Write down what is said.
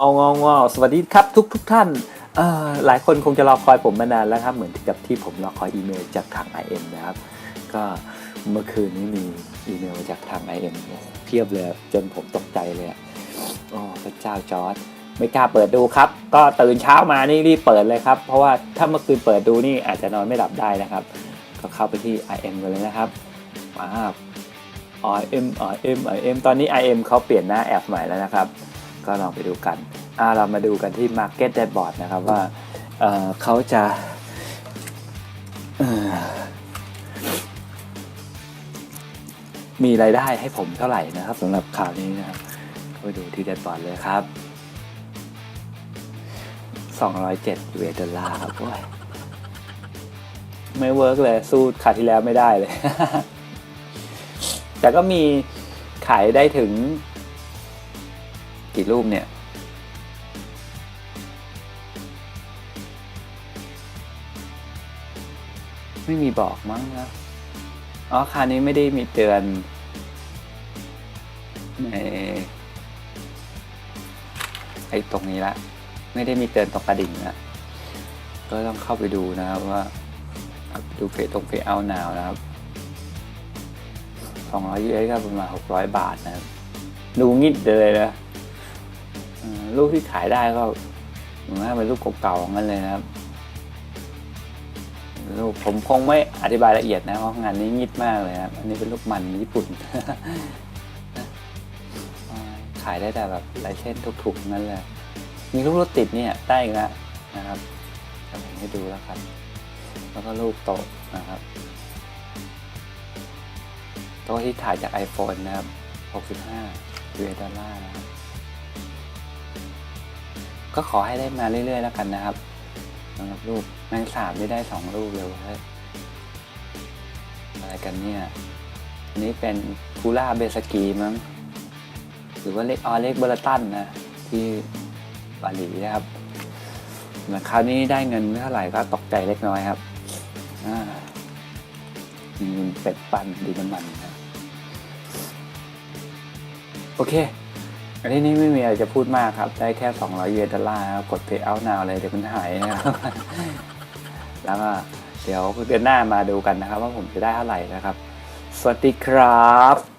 เอางองอสวัสดีครับทุกทุกท่านหลายคนคงจะรอคอยผมมานานแล้วครับ เหมือนกับที่ผมรอคอยอีเมลจากทาง IM นะครับ ก็เมื่อคืนนี้มีอีเมลจากทาง IM โอ้โหเพียบเลยจนผมตกใจเลยอะโอ้พระเจ้าจอร์ดไม่กล้าเปิดดูครับ ก็ตื่นเช้ามานี่รีบเปิดเลยครับ เพราะว่าถ้าเมื่อคืนเปิดดูนี่อาจจะนอนไม่หลับได้นะครับ ก็เข้าไปที่ IM กันเลยนะครับมา IM IM IM ตอนนี้ IM เขาเปลี่ยนหน้าแอปใหม่แล้วนะครับ ก็ลองไปดูกันอ่าเรามาดูกันที่ Market Dashboard นะครับว่าเเขาจะมีรายได้ให้ผมเท่าไหร่นะครับสำหรับข่าวนี้นะครับไปดูที่ Dashboard เลยครับ 207 US ดอลลาร์ครับโอ้ยไม่เวิร์กเลยสู้คราที่แล้วไม่ได้เลย แต่ก็มีขายได้ถึง กี่รูปเนี่ย ไม่มีบอกมั้งนะอ๋อคราวนี้ไม่ได้มีเตือนในไอ้ตรงนี้ละ ไม่ได้มีเตือนตรงกระดิ่งนะก็ต้องเข้าไปดูนะครับว่าดูเฟซตรงเฟซเอาหนาวนะครับสองร้อยเอสก็ประมาณหกร้อยบาทนะครับ ดูงิดเลยนะ ลูกที่ขายได้ก็เหมือนว่าเป็นลูกเก่าๆของมันเลยนะครับลูกผมคงไม่อธิบายละเอียดนะเพราะงานนี้งิดมากเลยครับอันนี้เป็นลูกมันญี่ปุ่น ขายได้แต่แบบลายเส้นถูกๆทั้งนั้นเลยมีลูกรถติดเนี่ยได้อีกแล้วนะครับจะผมให้ดูแล้วครับ แล้วก็ลูกโตะนะครับโต๊ะที่ถ่ายจาก iPhone นะครับ 65 US ดอลลาร์นะครับ ก็ขอให้ได้มาเรื่อยๆแล้วกันนะครับสำหรับรูปแมงสาบนี่ได้สองรูปเลยเว้ยอะไรกันเนี่ยอันนี้เป็นคูล่าเบสกีมั้งหรือว่าเล็กออเล็กเบอร์ตันนะที่บาหลีนะครับแต่คราวนี้ได้เงินไม่เท่าไหร่ก็ตกใจเล็กน้อยครับอ่ามีเป็ดปันดีน้ำมันนะโอเค อันนี้นี่ไม่มีอะไรจะพูดมากครับ ได้แค่ 200 เยนดอลลาร์กด pay out now เลยเดี๋ยวมันหายนะครับ แล้วก็เดี๋ยวเดือนหน้ามาดูกันนะครับ ว่าผมจะได้เท่าไหร่นะครับ สวัสดีครับ